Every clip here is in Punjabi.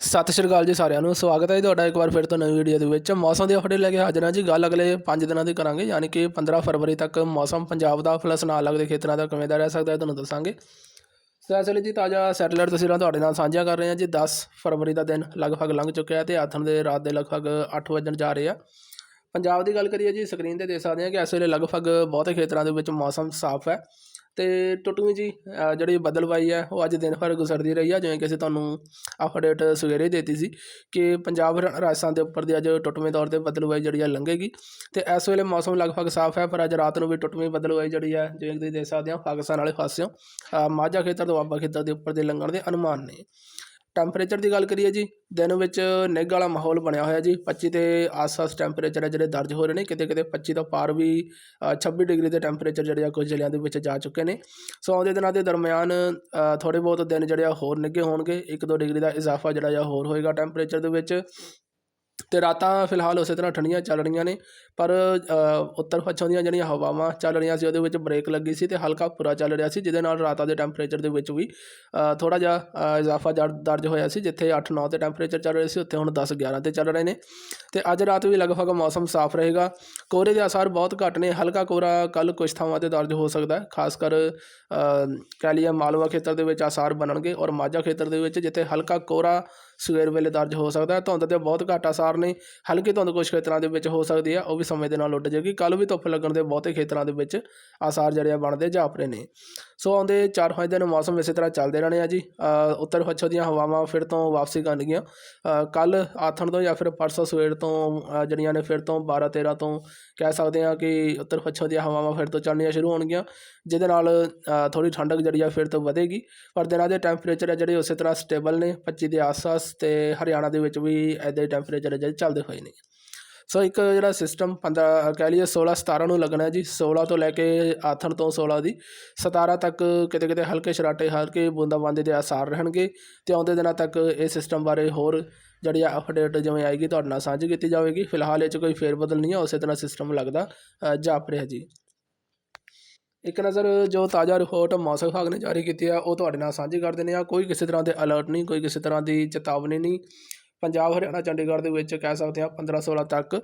ਸਤਿ ਸ਼੍ਰੀ ਅਕਾਲ ਜੀ ਸਾਰਿਆਂ ਨੂੰ, ਸਵਾਗਤ ਹੈ ਜੀ ਤੁਹਾਡਾ ਇੱਕ ਵਾਰ ਫਿਰ ਤੋਂ ਨਵੀਂ ਵੀਡੀਓ ਦੇ ਵਿੱਚ। ਮੌਸਮ ਦੇ ਅਪਡੇਟ ਲੈ ਕੇ ਹਾਜ਼ਰ ਹਾਂ ਜੀ, ਗੱਲ ਅਗਲੇ 5 ਦਿਨਾਂ ਦੀ ਕਰਾਂਗੇ, ਯਾਨੀ ਕਿ 15 ਫਰਵਰੀ ਤੱਕ ਮੌਸਮ ਪੰਜਾਬ ਦਾ ਪਲੱਸ ਨਾਲ ਲੱਗਦੇ ਖੇਤਰਾਂ ਦਾ ਕਿਵੇਂ ਦਾ ਰਹਿ ਸਕਦਾ ਹੈ ਤੁਹਾਨੂੰ ਦੱਸਾਂਗੇ। ਸੋ ਇਸ ਲਈ ਜੀ ਤਾਜ਼ਾ ਸੈਟੇਲਾਈਟ ਤਸਵੀਰਾਂ ਤੁਹਾਡੇ ਨਾਲ ਸਾਂਝੀਆਂ ਕਰ ਰਹੇ ਹਾਂ ਜੀ 10 ਫਰਵਰੀ ਦਾ ਦਿਨ ਲਗਭਗ ਲੰਘ ਚੁੱਕਿਆ ਤੇ ਆਥਣ ਦੇ ਰਾਤ ਦੇ ਲਗਭਗ 8 ਵਜਣ ਜਾ ਰਹੇ ਆ। ਪੰਜਾਬ ਦੀ ਗੱਲ ਕਰੀਏ ਜੀ ਸਕਰੀਨ ਤੇ ਦੇਖ ਸਕਦੇ ਹਾਂ ਕਿ ਇਸ ਵੇਲੇ ਲਗਭਗ ਬਹੁਤੇ ਖੇਤਰਾਂ ਦੇ ਵਿੱਚ ਮੌਸਮ ਸਾਫ਼ ਹੈ ਤੇ ਟੁੱਟਵੀਂ ਜੀ ਜਿਹੜੀ ਬਦਲਵਾਈ ਹੈ, ਉਹ ਅੱਜ ਦਿਨ ਭਰ ਗੁਜ਼ਰਦੀ ਰਹੀ ਆ ਜਿਵੇਂ ਕਿ ਅਸੀਂ ਤੁਹਾਨੂੰ ਅਪਡੇਟ ਸਵੇਰੇ ਦਿੱਤੀ ਸੀ ਕਿ ਪੰਜਾਬ ਰਾਜਸਥਾਨ ਦੇ ਉੱਪਰ ਦੀ ਅੱਜ ਟੁੱਟਵੇਂ ਤੌਰ ਤੇ ਬਦਲਵਾਈ ਜਿਹੜੀ ਆ ਲੰਘੇਗੀ ਤੇ ਇਸ ਵੇਲੇ ਮੌਸਮ ਲਗਭਗ ਸਾਫ਼ ਹੈ, ਪਰ ਅੱਜ ਰਾਤ ਨੂੰ ਵੀ ਟੁੱਟਵੀਂ ਬਦਲਵਾਈ ਜਿਹੜੀ ਹੈ, ਜਿਵੇਂ ਕਿ ਤੁਸੀਂ ਦੇਖ ਸਕਦੇ ਹੋ, ਪਾਕਿਸਤਾਨ ਵਾਲੇ ਪਾਸਿਓਂ ਮਾਝਾ ਖੇਤਰ ਤੋਂ ਦੁਆਬਾ ਖੇਤਰ ਦੇ ਉੱਪਰ ਦੇ ਲੰਘਣ ਦੇ ਅਨੁਮਾਨ ਨੇ। ਟੈਂਪਰੇਚਰ ਦੀ ਗੱਲ ਕਰੀਏ ਜੀ ਦਿਨ ਵਿੱਚ ਨਿੱਘ ਵਾਲਾ ਮਾਹੌਲ ਬਣਿਆ ਹੋਇਆ ਜੀ 25 ਦੇ ਆਸ-ਪਾਸ ਟੈਂਪਰੇਚਰ ਹੈ ਜਿਹੜੇ ਦਰਜ ਹੋ ਰਹੇ ਨੇ ਕਿਤੇ ਕਿਤੇ 25 ਤੋਂ ਪਾਰ ਵੀ ਅ, 26 ਡਿਗਰੀ ਦੇ ਟੈਂਪਰੇਚਰ ਜਿਹੜੇ ਆ ਕੁਝ ਜ਼ਿਲ੍ਹਿਆਂ ਦੇ ਵਿੱਚ ਜਾ ਚੁੱਕੇ ਨੇ। ਸੋ ਆਉਂਦੇ ਦਿਨਾਂ ਦੇ ਦਰਮਿਆਨ ਅ, ਥੋੜ੍ਹੇ ਬਹੁਤ ਦਿਨ ਜਿਹੜੇ ਆ ਹੋਰ ਨਿੱਘੇ ਹੋਣਗੇ 1-2 ਡਿਗਰੀ ਦਾ ਇਜ਼ਾਫਾ ਜਿਹੜਾ ਆ ਹੋਰ ਹੋਏਗਾ ਟੈਂਪਰੇਚਰ ਦੇ ਵਿੱਚ। ਅਤੇ ਰਾਤਾਂ ਫਿਲਹਾਲ ਉਸੇ ਤਰ੍ਹਾਂ ਠੰਡੀਆਂ ਚੱਲ ਰਹੀਆਂ ਨੇ, ਪਰ ਉੱਤਰ ਪੱਛਮ ਦੀਆਂ ਜਿਹੜੀਆਂ ਹਵਾਵਾਂ ਚੱਲ ਰਹੀਆਂ ਸੀ, ਉਹਦੇ ਵਿੱਚ ਬ੍ਰੇਕ ਲੱਗੀ ਸੀ ਅਤੇ ਹਲਕਾ ਪੂਰਾ ਚੱਲ ਰਿਹਾ ਸੀ, ਜਿਹਦੇ ਨਾਲ ਰਾਤਾਂ ਦੇ ਟੈਂਪਰੇਚਰ ਦੇ ਵਿੱਚ ਵੀ ਥੋੜਾ ਜਿਹਾ ਇਜ਼ਾਫਾ ਜਰ- ਦਰਜ ਹੋਇਆ ਸੀ, ਜਿੱਥੇ 8-9 ਤੇ ਟੈਂਪਰੇਚਰ ਚੱਲ ਰਹੇ ਸੀ, ਉੱਥੇ ਹੁਣ 10-11 ਤੇ ਚੱਲ ਰਹੇ ਨੇ। ਤੇ ਅੱਜ ਰਾਤ ਵੀ ਲਗਭਗ ਮੌਸਮ ਸਾਫ਼ ਰਹੇਗਾ। ਕੋਹਰੇ ਦੇ ਅਸਰ ਬਹੁਤ ਘੱਟ ਨੇ, ਹਲਕਾ ਕੋਹਰਾ ਕੱਲ ਕੁਝ ਥਾਵਾਂ ਤੇ ਦਰਜ ਹੋ ਸਕਦਾ ਹੈ, ਖਾਸ ਕਰ ਕੈਲੀਆ ਮਾਲਵਾ ਖੇਤਰ ਦੇ ਵਿੱਚ ਅਸਾਰ ਬਣਨਗੇ ਔਰ ਮਾਝਾ ਖੇਤਰ ਦੇ ਵਿੱਚ, ਜਿੱਥੇ ਹਲਕਾ ਕੋਹਰਾ ਸਵੇਰ ਵੇਲੇ ਦਰਜ ਹੋ ਸਕਦਾ ਹੈ, ਧੁੰਦ ਦੇ ਬਹੁਤ ਘੱਟ ਅਸਾਰ ਨੇ ਹਲਕੀ ਧੁੰਦ ਕੁਝ ਖੇਤਰਾਂ ਦੇ ਵਿੱਚ ਹੋ ਸਕਦੀ ਹੈ, ਉਹ ਵੀ ਸਮੇਂ ਦੇ ਨਾਲ ਉੱਡ ਜਾਏਗੀ। ਕੱਲ ਵੀ ਧੁੱਪ ਲੱਗਣ ਦੇ ਬਹੁਤੇ ਖੇਤਰਾਂ ਦੇ ਵਿੱਚ ਆਸਾਰ ਜਿਹੜੇ ਆ ਬਣਦੇ ਜਾਪਰੇ ਨੇ। ਸੋ ਆਉਂਦੇ 4-5 ਦਿਨ ਮੌਸਮ ਇਸੇ ਤਰ੍ਹਾਂ ਚੱਲਦੇ ਰਹਿਣੇ ਆ ਜੀ। ਉੱਤਰ ਪੱਛਮ ਦੀਆਂ ਹਵਾਵਾਂ ਫਿਰ ਤੋਂ ਵਾਪਸੀ ਕਰਨਗੀਆਂ ਕੱਲ ਆਥਣ ਤੋਂ ਜਾਂ ਫਿਰ ਪਰਸੋਂ ਸਵੇਰ ਤੋਂ ਜਿਹੜੀਆਂ ਨੇ ਫਿਰ ਤੋਂ 12-13 ਤੋਂ ਕਹਿ ਸਕਦੇ ਹਾਂ ਕਿ ਉੱਤਰ ਪੱਛਮ ਦੀਆਂ ਹਵਾਵਾਂ ਫਿਰ ਤੋਂ ਚੱਲਣੀਆਂ ਸ਼ੁਰੂ ਹੋਣਗੀਆਂ, ਜਿਹਦੇ ਨਾਲ ਥੋੜੀ ਠੰਡਕ ਜਿਹੜੀ ਆ ਫਿਰ ਤੋਂ ਵਧੇਗੀ। ਪਰ ਦਿਨਾਂ ਦੇ ਟੈਂਪਰੇਚਰ ਆ ਜਿਹੜੇ ਉਸੇ ਤਰ੍ਹਾਂ ਸਟੇਬਲ ਨੇ। 25 ਦੇ ਆਸ-ਪਾਸ ਤੇ ਹਰਿਆਣਾ ਦੇ ਵਿੱਚ ਵੀ ਐਦੇ ਟੈਂਪਰੇਚਰ ਜਿਹੜੇ ਚੱਲਦੇ ਹੋਏ ਨੇ। ਸੋ ਇੱਕ ਜਿਹੜਾ ਸਿਸਟਮ 15 ਕਹਿ ਲਈਏ 16 17 ਨੂੰ ਲੱਗਣਾ ਜੀ 16 ਤੋਂ ਲੈ ਕੇ ਆਥਣ ਤੋਂ 16 ਦੀ। 17 ਤੱਕ ਕਿਤੇ ਕਿਤੇ ਹਲਕੇ ਸ਼ਰਾਟੇ ਹਲਕੇ ਬੂੰਦਾਬਾਂਦੀ ਦੇ ਆਸਾਰ ਰਹਿਣਗੇ ਤੇ ਆਉਂਦੇ ਦਿਨਾਂ ਤੱਕ ਇਹ ਸਿਸਟਮ ਬਾਰੇ ਹੋਰ ਜਿਹੜੀ ਆ ਅਪਡੇਟ ਜਿਵੇਂ ਆਏਗੀ ਤੁਹਾਡੇ ਨਾਲ ਸਾਂਝੀ ਕੀਤੀ ਜਾਵੇਗੀ। ਫਿਲਹਾਲ ਇਹ 'ਚ ਕੋਈ ਫੇਰ ਬਦਲ ਨਹੀਂ ਹੈ, ਉਸੇ ਤਰ੍ਹਾਂ ਸਿਸਟਮ ਲੱਗਦਾ ਜਾਪ ਰਿਹਾ ਜੀ। ਇੱਕ ਨਜ਼ਰ ਜੋ ਤਾਜ਼ਾ ਰਿਪੋਰਟ ਮੌਸਮ ਵਿਭਾਗ ਨੇ ਜਾਰੀ ਕੀਤੀ ਆ, ਉਹ ਤੁਹਾਡੇ ਨਾਲ ਸਾਂਝੀ ਕਰ ਦਿੰਦੇ ਆ ਕੋਈ ਕਿਸੇ ਤਰ੍ਹਾਂ ਦੇ ਅਲਰਟ ਨਹੀਂ, ਕੋਈ ਕਿਸੇ ਤਰ੍ਹਾਂ ਦੀ ਚੇਤਾਵਨੀ ਨਹੀਂ। ਪੰਜਾਬ, ਹਰਿਆਣਾ, ਚੰਡੀਗੜ੍ਹ ਦੇ ਵਿੱਚ ਕਹਿ ਸਕਦੇ ਹਾਂ 15 16 ਤੱਕ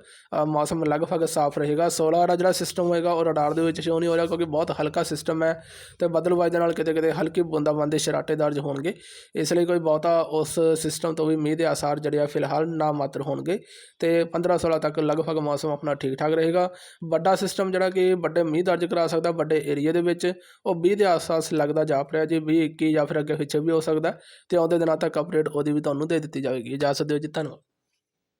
ਮੌਸਮ ਲਗਭਗ ਸਾਫ਼ ਰਹੇਗਾ। 16 ਦਾ ਜਿਹੜਾ ਸਿਸਟਮ ਹੋਏਗਾ ਉਹ ਰਡਾਰ ਦੇ ਵਿੱਚ ਸ਼ੋ ਨਹੀਂ ਹੋ ਰਿਹਾ ਕਿਉਂਕਿ ਬਹੁਤ ਹਲਕਾ ਸਿਸਟਮ ਹੈ ਤੇ ਬਦਲਵਾਈ ਦੇ ਨਾਲ ਕਿਤੇ ਕਿਤੇ ਹਲਕੀ ਬੂੰਦਾਬਾਂਦੀ ਸ਼ਰਾਟੇ ਦਰਜ ਹੋਣਗੇ। ਇਸ ਲਈ ਕੋਈ ਬਹੁਤਾ ਉਸ ਸਿਸਟਮ ਤੋਂ ਵੀ ਮੀਂਹ ਦੇ ਆਸਾਰ ਜਿਹੜੇ ਆ ਫਿਲਹਾਲ ਨਾ ਮਾਤਰ ਹੋਣਗੇ ਤੇ 15 16 ਤੱਕ ਲਗਭਗ ਮੌਸਮ ਆਪਣਾ ਠੀਕ ਠਾਕ ਰਹੇਗਾ। ਵੱਡਾ ਸਿਸਟਮ ਜਿਹੜਾ ਕਿ ਵੱਡੇ ਮੀਂਹ ਦਰਜ ਕਰਾ ਸਕਦਾ ਵੱਡੇ ਏਰੀਆ ਦੇ ਵਿੱਚ, ਉਹ 20 ਦੇ ਆਸ-ਪਾਸ ਲੱਗਦਾ ਜਾ ਰਿਹਾ ਜੀ 20 21 ਜਾਂ ਫਿਰ ਅੱਗੇ ਪਿੱਛੇ ਵੀ ਹੋ ਸਕਦਾ ਤੇ ਆਉਂਦੇ ਦਿਨਾਂ ਤੱਕ ਅਪਡੇਟ ਉਹਦੀ ਵੀ ਤੁਹਾਨੂੰ ਦੇ ਦਿੱਤੀ ਜਾਵੇਗੀ। ਇਜਾਜ਼ਤ deu de estar novo.